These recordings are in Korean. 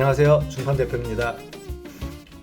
안녕하세요. 중판 대표입니다.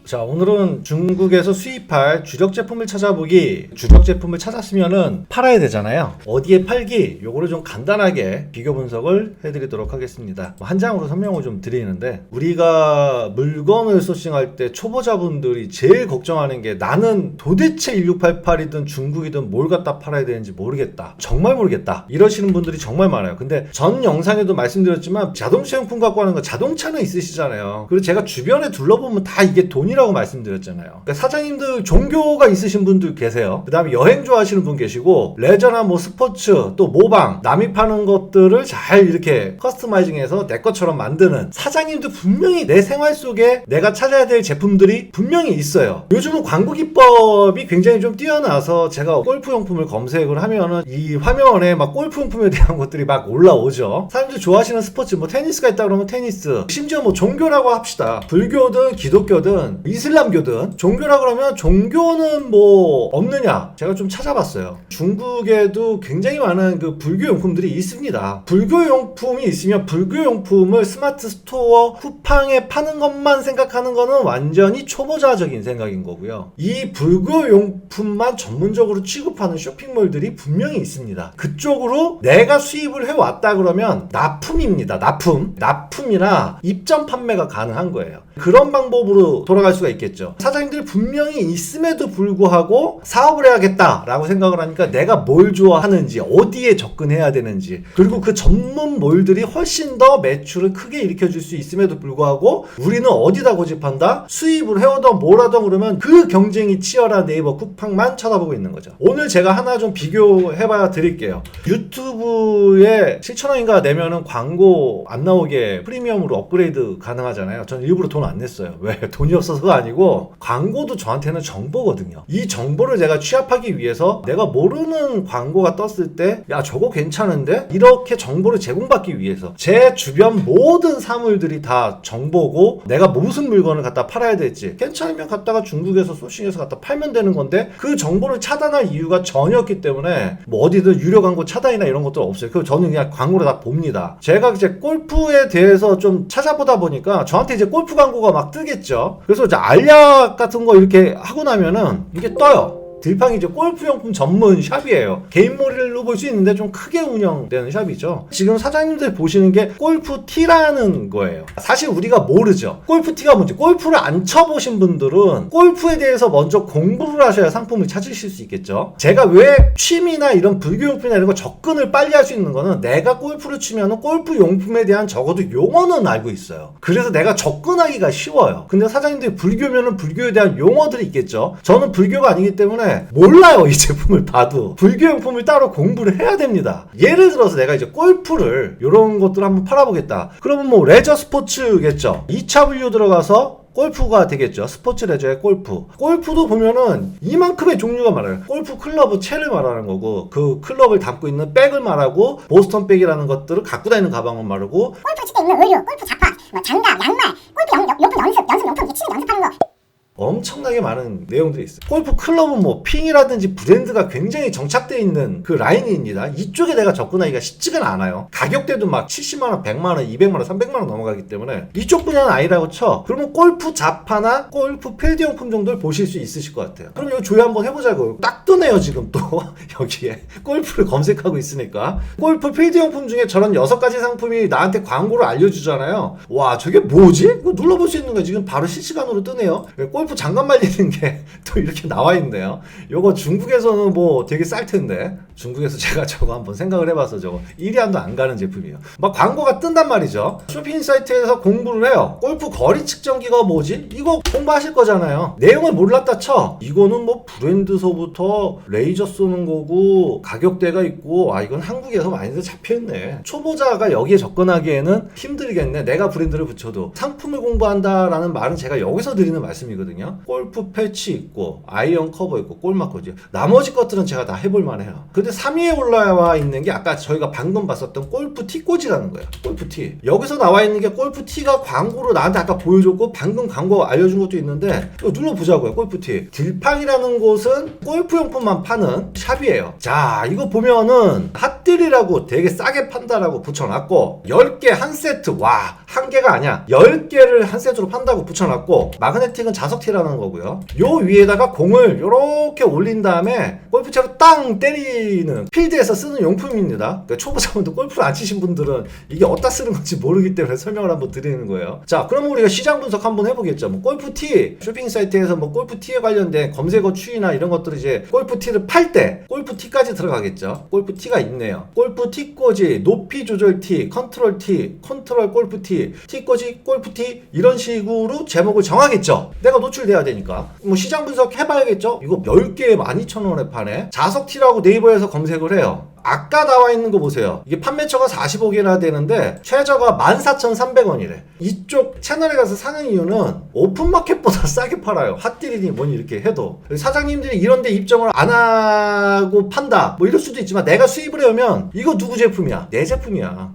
자, 오늘은 중국에서 수입할 주력 제품을 찾아보기. 주력 제품을 찾았으면은 팔아야 되잖아요. 어디에 팔기? 요거를 좀 간단하게 비교 분석을 해드리도록 하겠습니다. 뭐한 장으로 설명을 좀 드리는데, 우리가 물건을 소싱할 때 초보자분들이 제일 걱정하는 게 나는 도대체 1688이든 중국이든 뭘 갖다 팔아야 되는지 모르겠다. 정말 모르겠다. 이러시는 분들이 정말 많아요. 근데 전 영상에도 말씀드렸지만 자동차 용품 갖고 하는 거 자동차는 있으시잖아요. 그리고 제가 주변에 둘러보면 다 이게 돈이 라고 말씀드렸잖아요. 그러니까 사장님들 종교가 있으신 분들 계세요. 그 다음에 여행 좋아하시는 분 계시고 레저나 뭐 스포츠 또 모방 남이 파는 것들을 잘 이렇게 커스터마이징해서 내 것처럼 만드는 사장님도 분명히 내 생활 속에 내가 찾아야 될 제품들이 분명히 있어요. 요즘은 광고 기법이 굉장히 좀 뛰어나서 제가 골프 용품을 검색을 하면은 이 화면에 막 골프 용품에 대한 것들이 막 올라오죠. 사람들이 좋아하시는 스포츠 뭐 테니스가 있다 그러면 테니스 심지어 뭐 종교라고 합시다. 불교든 기독교든 이슬람교든 종교라 그러면 종교는 뭐 없느냐? 제가 좀 찾아봤어요. 중국에도 굉장히 많은 그 불교 용품들이 있습니다. 불교 용품이 있으면 불교 용품을 스마트 스토어 쿠팡에 파는 것만 생각하는 거는 완전히 초보자적인 생각인 거고요. 이 불교 용품만 전문적으로 취급하는 쇼핑몰들이 분명히 있습니다. 그쪽으로 내가 수입을 해왔다 그러면 납품입니다. 납품. 납품이나 입점 판매가 가능한 거예요. 그런 방법으로 돌아갈 수가 있겠죠. 사장님들이 분명히 있음에도 불구하고 사업을 해야겠다라고 생각을 하니까 내가 뭘 좋아하는지 어디에 접근해야 되는지 그리고 그 전문 몰들이 훨씬 더 매출을 크게 일으켜줄 수 있음에도 불구하고 우리는 어디다 고집한다? 수입을 해오던 뭐라던 그러면 그 경쟁이 치열한 네이버 쿠팡만 쳐다보고 있는 거죠. 오늘 제가 하나 좀 비교해봐 드릴게요. 유튜브에 7,000원인가 내면은 광고 안 나오게 프리미엄으로 업그레이드 가능하잖아요. 저는 일부러 돈 안 냈어요. 왜? 돈이 없어서가 아니고 광고 도 저한테는 정보거든요. 이 정보를 제가 취합하기 위해서 내가 모르는 광고가 떴을 때 야 저거 괜찮은데? 이렇게 정보를 제공받기 위해서 제 주변 모든 사물들이 다 정보고 내가 무슨 물건을 갖다 팔아야 될지 괜찮으면 갖다가 중국에서 소싱해서 갖다 팔면 되는 건데 그 정보를 차단할 이유가 전혀 없기 때문에 뭐 어디든 유료 광고 차단이나 이런 것도 없어요. 그 저는 그냥 광고를 다 봅니다. 제가 이제 골프에 대해서 좀 찾아보다 보니까 저한테 이제 골프 광고가 막 뜨겠죠. 그래서 이제 알약 같은 거 이렇게 하고 나면은 이게 떠요. 들팡이 이제 골프용품 전문 샵이에요. 개인몰이로 볼 수 있는데 좀 크게 운영되는 샵이죠. 지금 사장님들 보시는 게 골프 티라는 거예요. 사실 우리가 모르죠. 골프 티가 뭔지. 골프를 안 쳐보신 분들은 골프에 대해서 먼저 공부를 하셔야 상품을 찾으실 수 있겠죠. 제가 왜 취미나 이런 불교용품이나 이런 거 접근을 빨리 할 수 있는 거는 내가 골프를 치면은 골프 용품에 대한 적어도 용어는 알고 있어요. 그래서 내가 접근하기가 쉬워요. 근데 사장님들이 불교면은 불교에 대한 용어들이 있겠죠. 저는 불교가 아니기 때문에 몰라요 이 제품을 봐도 불교용품을 따로 공부를 해야 됩니다 예를 들어서 내가 이제 골프를 이런 것들 을 한번 팔아보겠다 그러면 뭐 레저 스포츠겠죠 2차 분류 들어가서 골프가 되겠죠. 스포츠 레저의 골프. 골프도 보면은 이만큼의 종류가 많아요. 골프 클럽은 채를 말하는 거고, 그 클럽을 담고 있는 백을 말하고, 보스턴 백이라는 것들을 갖고 다니는 가방을 말하고, 골프 칠 때 입는 의류, 골프 자판, 뭐 장갑, 양말, 골프 용, 용품 연습, 연습 용품, 치는 연습하는 거. 엄청나게 많은 내용들이 있어요. 골프 클럽은 뭐 핑이라든지 브랜드가 굉장히 정착되어 있는 그 라인입니다. 이쪽에 내가 접근하기가 쉽지가 않아요. 가격대도 막 70만원, 100만원, 200만원, 300만원 넘어가기 때문에 이쪽 분야는 아니라고 쳐. 그러면 골프 자파나 골프 필드 용품 정도를 보실 수 있으실 것 같아요. 그럼 이거 조회 한번 해보자고요. 딱 뜨네요, 지금 또. 여기에. 골프를 검색하고 있으니까. 골프 필드 용품 중에 저런 여섯 가지 상품이 나한테 광고를 알려주잖아요. 와, 저게 뭐지? 이거 눌러볼 수 있는 거 지금 바로 실시간으로 뜨네요. 골프 장갑 말리는 게 또 이렇게 나와 있네요. 요거 중국에서는 뭐 되게 쌀 텐데 중국에서 제가 저거 한번 생각을 해봐서 저거 1위 안도 안 가는 제품이에요. 막 광고가 뜬단 말이죠. 쇼핑 사이트에서 공부를 해요. 골프 거리 측정기가 뭐지? 이거 공부하실 거잖아요. 내용을 몰랐다 쳐. 이거는 뭐 브랜드서부터 레이저 쏘는 거고 가격대가 있고 아 이건 한국에서 많이들 잡혀있네. 초보자가 여기에 접근하기에는 힘들겠네. 내가 브랜드를 붙여도 상품을 공부한다라는 말은 제가 여기서 드리는 말씀이거든요. 있거든요. 골프 패치 있고 아이언 커버 있고 골마커지. 나머지 것들은 제가 다 해볼 만해요. 근데 3위에 올라와 있는 게 아까 저희가 방금 봤었던 골프 티꽂이라는 거예요. 골프 티. 여기서 나와 있는 게 골프 티가 광고로 나한테 아까 보여줬고 방금 광고 알려준 것도 있는데 이거 눌러보자고요. 골프 티. 딜팡이라는 곳은 골프 용품만 파는 샵이에요. 자 이거 보면은 핫딜이라고 되게 싸게 판다라고 붙여놨고 10개 한 세트 와 한 개가 아니야 10개를 한 세트로 판다고 붙여놨고 마그네틱은 자석 티라는 거고요. 요 위에다가 공을 요렇게 올린 다음에 골프채로 땅 때리는 필드에서 쓰는 용품입니다. 그러니까 초보자분들 골프를 안 치신 분들은 이게 어디다 쓰는 건지 모르기 때문에 설명을 한번 드리는 거예요. 자 그럼 우리가 시장 분석 한번 해보겠죠. 뭐 골프티 쇼핑 사이트에서 뭐 골프티에 관련된 검색어 추이나 이런 것들을 이제 골프티를 팔 때 골프티까지 들어가겠죠. 골프티가 있네요. 골프티 꽂이 높이 조절 티 컨트롤 티 컨트롤 골프티 티 꽂이 골프티 이런 식으로 제목을 정하겠죠. 내가 노출 돼야 되니까 뭐 시장 분석 해봐야겠죠 이거 10개에 12,000원에 파네 자석티라고 네이버에서 검색을 해요 아까 나와 있는 거 보세요. 이게 판매처가 45개나 되는데 최저가 14,300원이래. 이쪽 채널에 가서 사는 이유는 오픈마켓보다 싸게 팔아요. 핫딜이니 뭐니 이렇게 해도. 사장님들이 이런데 입점을 안 하고 판다. 뭐 이럴 수도 있지만 내가 수입을 해오면 이거 누구 제품이야? 내 제품이야.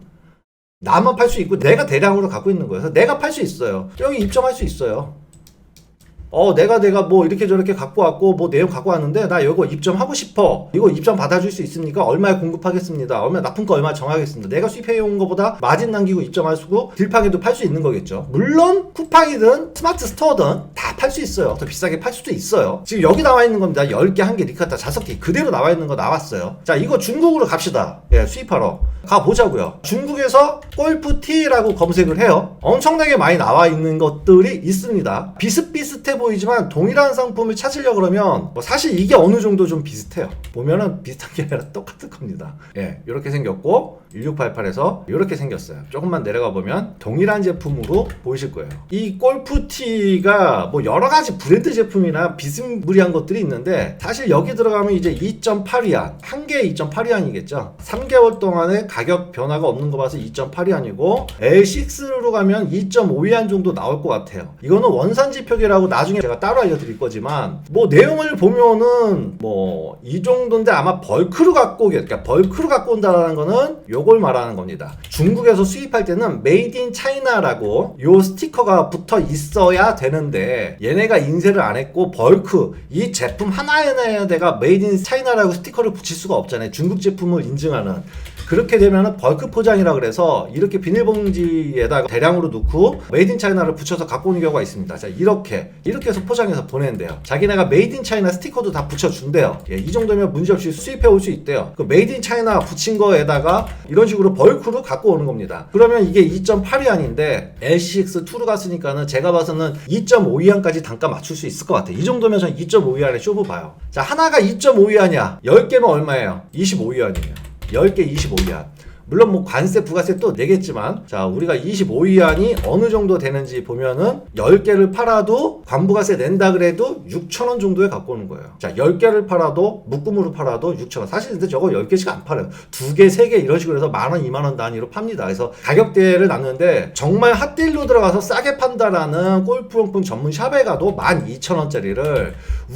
나만 팔 수 있고 내가 대량으로 갖고 있는 거여서 내가 팔 수 있어요. 여기 입점할 수 있어요. 어 내가 내가 뭐 이렇게 저렇게 갖고 왔고 뭐 내용 갖고 왔는데 나 이거 입점하고 싶어. 이거 입점 받아줄 수 있습니까 얼마에 공급하겠습니다. 얼마 나쁜 거 얼마 정하겠습니다. 내가 수입해 온 거보다 마진 남기고 입점할 수고 딜팡에도 팔 수 있는 거겠죠. 물론 쿠팡이든 스마트 스토어든 다 팔 수 있어요. 더 비싸게 팔 수도 있어요. 지금 여기 나와 있는 겁니다. 10개 1개 리카타 자석기 그대로 나와 있는 거 나왔어요. 자 이거 중국으로 갑시다. 예 수입하러. 가보자고요. 중국에서 골프티라고 검색을 해요. 엄청나게 많이 나와 있는 것들이 있습니다. 비슷비슷해 보이지만 동일한 상품을 찾으려 그러면 뭐 사실 이게 어느 정도 좀 비슷해요. 보면은 비슷한 게 아니라 똑같을 겁니다. 예 이렇게 생겼고 1688에서 이렇게 생겼어요. 조금만 내려가 보면 동일한 제품으로 보이실 거예요. 이 골프티가 뭐 여러 가지 브랜드 제품이나 비스무리한 것들이 있는데 사실 여기 들어가면 이제 2.8위안 한 개에 2.8위안이겠죠? 3개월 동안에 가격 변화가 없는 거 봐서 2.8위안이고 L6로 가면 2.5위안 정도 나올 것 같아요. 이거는 원산지표계라고 나중에 제가 따로 알려드릴 거지만 뭐 내용을 보면은 뭐 이 정도인데 아마 벌크로 갖고 그러니까 벌크로 갖고 온다라는 거는 요걸 말하는 겁니다. 중국에서 수입할 때는 메이드 인 차이나라고 요 스티커가 붙어 있어야 되는데 얘네가 인쇄를 안 했고 벌크 이 제품 하나에다가 메이드 인 차이나라고 스티커를 붙일 수가 없잖아요. 중국 제품을 인증하는 그렇게 되면은 벌크 포장이라 그래서 이렇게 비닐봉지에다가 대량으로 넣고 메이드 인 차이나를 붙여서 갖고 오는 경우가 있습니다. 자, 이렇게 이렇게 해서 포장해서 보낸대요. 자기네가 메이드 인 차이나 스티커도 다 붙여 준대요. 예, 이 정도면 문제없이 수입해 올 수 있대요. 그 메이드 인 차이나 붙인 거에다가 이런 식으로 벌크로 갖고 오는 겁니다. 그러면 이게 2.8위안인데 LCX 2로 갔으니까는 제가 봐서는 2.5위안까지 단가 맞출 수 있을 것 같아요. 이 정도면 전 2.5위안에 쇼부 봐요. 자, 하나가 2.5위안이야. 10개면 얼마예요? 25위안이에요. 10개 25위안. 물론 뭐 관세 부가세 또 내겠지만 자 우리가 25위안이 어느 정도 되는지 보면은 10개를 팔아도 관부가세 낸다 그래도 6천원 정도에 갖고 오는 거예요. 자 10개를 팔아도 묶음으로 팔아도 6천원. 사실 근데 저거 10개씩 안 팔아요. 2개 3개 이런 식으로 해서 만원 2만원 단위로 팝니다. 그래서 가격대를 놨는데 정말 핫딜로 들어가서 싸게 판다라는 골프용품 전문 샵에 가도 12,000원짜리를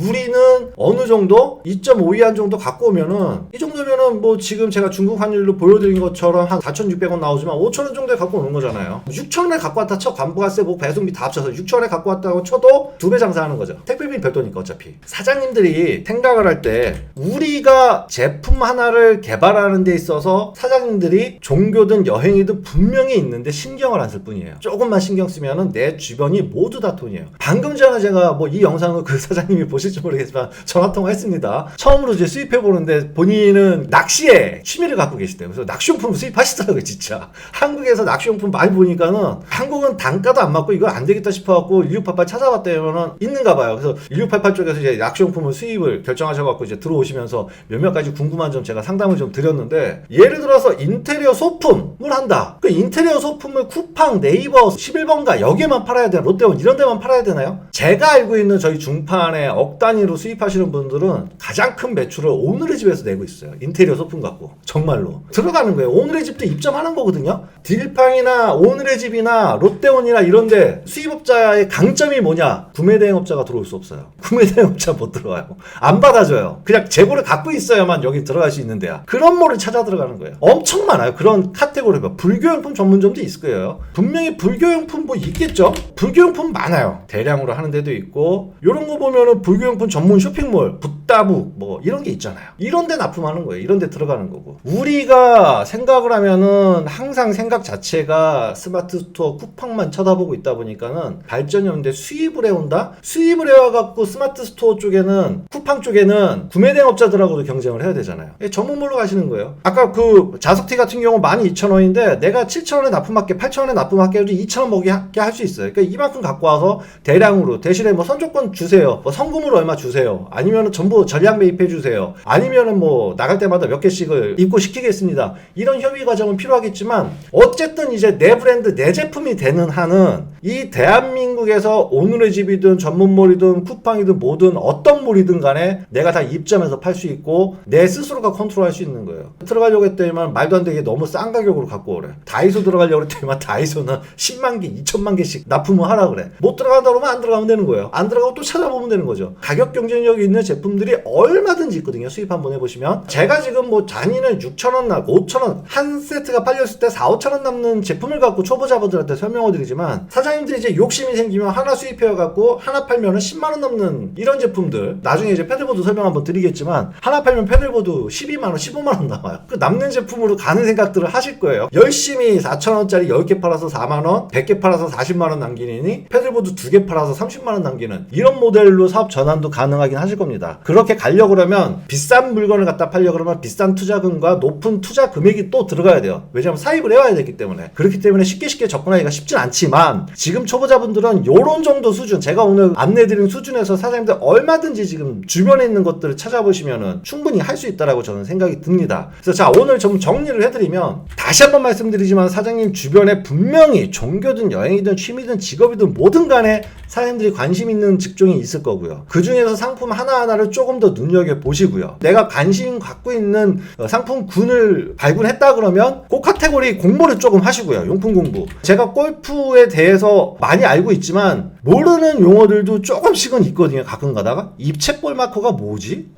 우리는 어느 정도 2.5위안 정도 갖고 오면은 이 정도면은 뭐 지금 제가 중국 환율로 보여드린 것처럼 한 4,600원 나오지만 5,000원 정도에 갖고 오는 거잖아요. 6,000원에 갖고 왔다 쳐 관부가세 뭐 배송비 다 합쳐서 6,000원에 갖고 왔다고 쳐도 두 배 장사하는 거죠. 택배비 별도니까 어차피. 사장님들이 생각을 할 때 우리가 제품 하나를 개발하는 데 있어서 사장님들이 종교든 여행이든 분명히 있는데 신경을 안 쓸 뿐이에요. 조금만 신경 쓰면은 내 주변이 모두 다 돈이에요. 방금 전에 제가 뭐 이 영상을 그 사장님이 보실지 모르겠지만 전화 통화했습니다. 처음으로 이제 수입해 보는데 본인은 낚시에 취미를 갖고 계시대요. 그래서 낚시용품 수입하시더라고요, 진짜. 한국에서 낚시용품 많이 보니까는 한국은 단가도 안 맞고 이거 안 되겠다 싶어갖고 1688 찾아봤더니는 있는가 봐요. 그래서 1688 쪽에서 이제 낚시용품을 수입을 결정하셔갖고 이제 들어오시면서 몇몇 가지 궁금한 점 제가 상담을 좀 드렸는데 예를 들어서 인테리어 소품을 한다. 그 인테리어 소품을 쿠팡, 네이버, 11번가 여기에만 팔아야 되나? 롯데원 이런 데만 팔아야 되나요? 제가 알고 있는 저희 중판에 억 단위로 수입하시는 분들은 가장 큰 매출을 오늘의 집에서 내고 있어요. 인테리어 소품 갖고 정말로 들어가는 거예요. 오늘의 집도 입점하는 거거든요. 딜팡이나 오늘의 집이나 롯데온이나 이런데 수입업자의 강점이 뭐냐? 구매 대행업자가 들어올 수 없어요. 구매 대행업자 못 들어와요. 안 받아줘요. 그냥 재고를 갖고 있어야만 여기 들어갈 수 있는 데야. 그런 몰을 찾아 들어가는 거예요. 엄청 많아요. 그런 카테고리가 불교용품 전문점도 있을 거예요. 분명히 불교용품 뭐 있겠죠? 불교용품 많아요. 대량으로 하는 데도 있고 이런 거 보면은 불교용품 전문 쇼핑몰, 붓다부 뭐 이런 게 있잖아요. 이런 데 납품하는 거예요. 이런 데 들어가는 거고. 우리가 생 각을 하면은 항상 생각 자체가 스마트 스토어 쿠팡만 쳐다보고 있다 보니까는 발전이 없는데 수입을 해온다? 수입을 해와갖고 스마트 스토어 쪽에는 쿠팡 쪽에는 구매 대행업자들하고도 경쟁을 해야 되잖아요. 예, 전문물로 가시는 거예요. 아까 그 자석티 같은 경우 12,000원인데 내가 7,000원에 납품할게, 8,000원에 납품할게 해도 2,000원 먹게 할 수 있어요. 그러니까 이만큼 갖고 와서 대량으로 대신에 뭐 선조건 주세요. 뭐 성금으로 얼마 주세요. 아니면은 전부 전량 매입해 주세요. 아니면은 뭐 나갈 때마다 몇 개씩을 입고 시키겠습니다. 이런 협의 과정은 필요하겠지만 어쨌든 이제 내 브랜드 내 제품이 되는 한은 이 대한민국에서 오늘의 집이든 전문몰이든 쿠팡이든 뭐든 어떤 몰이든 간에 내가 다 입점해서 팔 수 있고 내 스스로가 컨트롤할 수 있는 거예요. 들어가려고 했더니만 말도 안 되게 너무 싼 가격으로 갖고 오래. 다이소 들어가려고 했더니만 다이소는 10만 개, 2천만 개씩 납품을 하라 그래. 못 들어간다 그러면 안 들어가면 되는 거예요. 안 들어가고 또 찾아보면 되는 거죠. 가격 경쟁력이 있는 제품들이 얼마든지 있거든요. 수입 한번 해보시면. 제가 지금 뭐 잔이는 6천 원 나 5천 원한 세트가 팔렸을 때 4, 5천 원 남는 제품을 갖고 초보자분들한테 설명을 드리지만 사장님들이 이제 욕심이 생기면 하나 수입해갖고 하나 팔면은 10만 원 넘는 이런 제품들 나중에 이제 패들보드 설명 한번 드리겠지만 하나 팔면 패들보드 12만 원, 15만 원 나와요. 그 남는 제품으로 가는 생각들을 하실 거예요. 열심히 4천 원짜리 10개 팔아서 4만 원, 100개 팔아서 40만 원 남기니 패들보드 2개 팔아서 30만 원 남기는 이런 모델로 사업 전환도 가능하긴 하실 겁니다. 그렇게 가려고 그러면 비싼 물건을 갖다 팔려고 그러면 비싼 투자금과 높은 투자 금액이 또 들어가야 돼요. 왜냐하면 사입을 해와야 되기 때문에. 그렇기 때문에 쉽게 쉽게 접근하기가 쉽진 않지만 지금 초보자분들은 요런 정도 수준, 제가 오늘 안내드린 수준에서 사장님들 얼마든지 지금 주변에 있는 것들을 찾아보시면은 충분히 할 수 있다라고 저는 생각이 듭니다. 그래서 자, 오늘 좀 정리를 해드리면 다시 한번 말씀드리지만 사장님 주변에 분명히 종교든 여행이든 취미든 직업이든 뭐든 간에 사장님들이 관심 있는 직종이 있을 거고요. 그 중에서 상품 하나하나를 조금 더 눈여겨 보시고요. 내가 관심 갖고 있는 어, 상품군을 발굴했다 그러면 그 카테고리 공부를 조금 하시고요. 용품 공부. 제가 골프에 대해서 많이 알고 있지만 모르는 용어들도 조금씩은 있거든요. 가끔 가다가 입체볼 마커가 뭐지?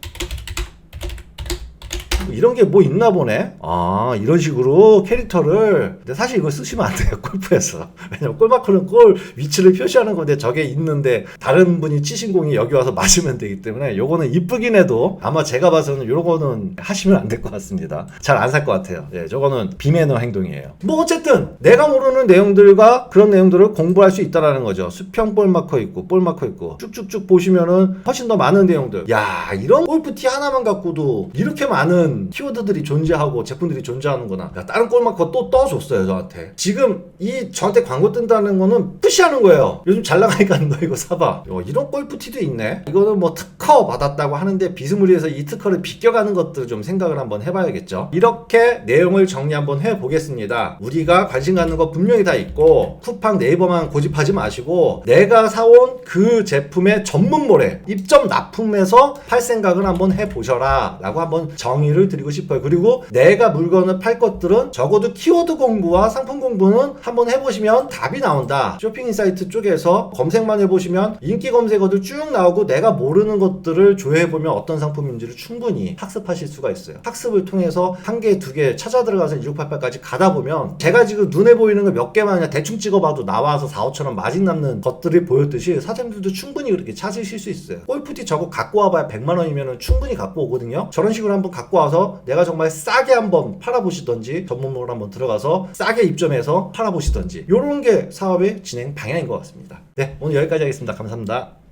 뭐 이런 게 뭐 있나 보네. 아, 이런 식으로 캐릭터를. 근데 사실 이거 쓰시면 안 돼요, 골프에서. 왜냐면 골마크는 골 위치를 표시하는 건데 저게 있는데 다른 분이 치신 공이 여기 와서 맞으면 되기 때문에 요거는 이쁘긴 해도 아마 제가 봐서는 요거는 하시면 안 될 것 같습니다. 잘 안 살 것 같아요. 예, 저거는 비매너 행동이에요. 뭐 어쨌든 내가 모르는 내용들과 그런 내용들을 공부할 수 있다라는 거죠. 수평 볼 마커 있고 볼 마커 있고 쭉쭉쭉 보시면은 훨씬 더 많은 내용들. 야, 이런 골프티 하나만 갖고도 이렇게 많은 키워드들이 존재하고 제품들이 존재하는구나. 야, 다른 골마커 또 떠줬어요, 저한테. 지금 이 저한테 광고 뜬다는 거는 푸시하는 거예요. 요즘 잘 나가니까 너 이거 사봐. 어, 이런 골프티도 있네. 이거는 뭐 특허 받았다고 하는데 비스무리해서 이 특허를 비껴가는 것들 좀 생각을 한번 해봐야겠죠. 이렇게 내용을 정리 한번 해보겠습니다. 우리가 관심 갖는 거 분명히 다 있고 쿠팡 네이버만 고집하지 마시고 내가 사온 그 제품의 전문몰에 입점 납품해서 팔 생각을 한번 해보셔라 라고 한번 정의를 드리고 싶어요. 그리고 내가 물건을 팔 것들은 적어도 키워드 공부와 상품 공부는 한번 해보시면 답이 나온다. 쇼핑 인사이트 쪽에서 검색만 해보시면 인기 검색어들 쭉 나오고 내가 모르는 것들을 조회해보면 어떤 상품인지를 충분히 학습하실 수가 있어요. 학습을 통해서 한 개, 두 개 찾아 들어가서 1688까지 가다 보면 제가 지금 눈에 보이는 거 몇 개만 그냥 대충 찍어봐도 나와서 4, 5천원 마진 남는 것들이 보였듯이 사장님들도 충분히 그렇게 찾으실 수 있어요. 골프티 저거 갖고 와봐야 100만원이면 충분히 갖고 오거든요. 저런 식으로 한번 갖고 와서 내가 정말 싸게 한번 팔아보시던지 전문목으로 한번 들어가서 싸게 입점해서 팔아보시던지 이런 게 사업의 진행 방향인 것 같습니다. 네, 오늘 여기까지 하겠습니다. 감사합니다.